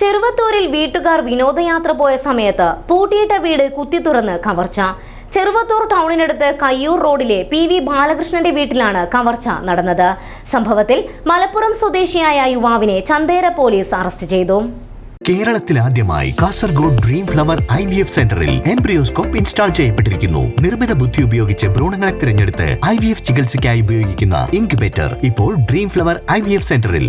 ചെറുവത്തൂരിൽ വീട്ടുകാർ വിനോദയാത്ര പോയ സമയത്ത് പൂട്ടിയിട്ട വീട് കുത്തി തുറന്ന് കവർച്ച. ചെറുവത്തൂർ ടൗണിനടുത്ത് കയ്യൂർ റോഡിലെ പി വി ബാലകൃഷ്ണന്റെ വീട്ടിലാണ് കവർച്ച നടന്നത്. സംഭവത്തിൽ മലപ്പുറം സ്വദേശിയായ യുവാവിനെ ചന്തേര പോലീസ് അറസ്റ്റ് ചെയ്തു. കേരളത്തിൽ ആദ്യമായി Kasaragod dream flower I V F സെന്ററിൽ എംബ്രിയോസ്കോപ്പ് ഇൻസ്റ്റാൾ ചെയ്യപ്പെട്ടിരിക്കുന്നു. നിർമ്മിത ബുദ്ധി ഉപയോഗിച്ച് ഭ്രൂണങ്ങളെ തിരഞ്ഞെടുത്ത് ഐ വി എഫ് ചികിത്സയ്ക്കായി ഉപയോഗിക്കുന്ന ഇൻക്യുബേറ്റർ ഇപ്പോൾ dream flower I V F സെന്ററിൽ.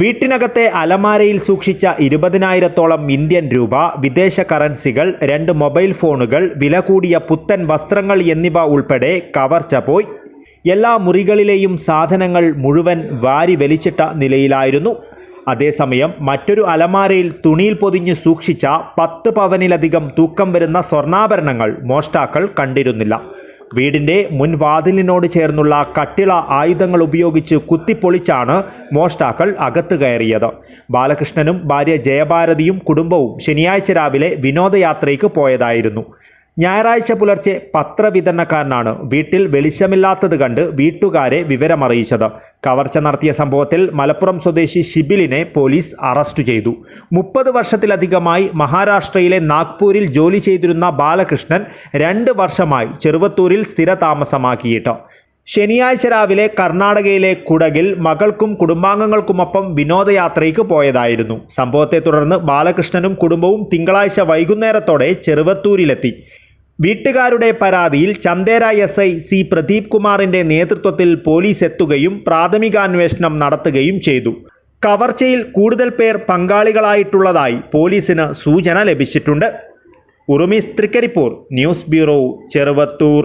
വീട്ടിനകത്തെ അലമാരയിൽ സൂക്ഷിച്ച ഇരുപതിനായിരത്തോളം ഇന്ത്യൻ രൂപ വിദേശ കറൻസികൾ രണ്ട് മൊബൈൽ ഫോണുകൾ വില കൂടിയ പുത്തൻ വസ്ത്രങ്ങൾ എന്നിവ ഉൾപ്പെടെ കവർച്ച പോയി എല്ലാ മുറികളിലെയും സാധനങ്ങൾ മുഴുവൻ വാരി വലിച്ചിട്ട നിലയിലായിരുന്നു. അതേസമയം മറ്റൊരു അലമാരയിൽ തുണിയിൽ പൊതിഞ്ഞ് സൂക്ഷിച്ച പത്ത് പവനിലധികം തൂക്കം വരുന്ന സ്വർണാഭരണങ്ങൾ മോഷ്ടാക്കൾ കണ്ടിരുന്നില്ല. വീടിന്റെ മുൻവാതിലിനോട് ചേർന്നുള്ള കട്ടിള ആയുധങ്ങൾ ഉപയോഗിച്ച് കുത്തിപ്പൊളിച്ചാണ് മോഷ്ടാക്കൾ അകത്ത് കയറിയത്. ബാലകൃഷ്ണനും ഭാര്യ ജയഭാരതിയും കുടുംബവും ശനിയാഴ്ച രാവിലെ വിനോദയാത്രയ്ക്ക് പോയതായിരുന്നു. ഞായറാഴ്ച പുലർച്ചെ പത്രവിതരണക്കാരനാണ്. വീട്ടിൽ വെളിച്ചമില്ലാത്തത് കണ്ട് വീട്ടുകാരെ വിവരമറിയിച്ചത്. കവർച്ച നടത്തിയ സംഭവത്തിൽ മലപ്പുറം സ്വദേശി ഷിബിലിനെ പോലീസ് അറസ്റ്റ് ചെയ്തു. മുപ്പത് വർഷത്തിലധികമായി മഹാരാഷ്ട്രയിലെ നാഗ്പൂരിൽ ജോലി ചെയ്തിരുന്ന ബാലകൃഷ്ണൻ രണ്ട് വർഷമായി ചെറുവത്തൂരിൽ സ്ഥിരതാമസമാക്കിയിട്ട്. ശനിയാഴ്ച രാവിലെ കർണാടകയിലെ കുടകിൽ മകൾക്കും കുടുംബാംഗങ്ങൾക്കുമൊപ്പം വിനോദയാത്രയ്ക്ക് പോയതായിരുന്നു. സംഭവത്തെ തുടർന്ന് ബാലകൃഷ്ണനും കുടുംബവും തിങ്കളാഴ്ച വൈകുന്നേരത്തോടെ ചെറുവത്തൂരിലെത്തി. വീട്ടുകാരുടെ പരാതിയിൽ Chandera S I C Pradeep കുമാറിന്റെ നേതൃത്വത്തിൽ പോലീസ് എത്തുകയും പ്രാഥമികാന്വേഷണം നടത്തുകയും ചെയ്തു. കവർച്ചയിൽ കൂടുതൽ പേർ പങ്കാളികളായിട്ടുള്ളതായി പോലീസിന് സൂചന ലഭിച്ചിട്ടുണ്ട്. Urumi Thrikaripur news bureau Cheruvathur.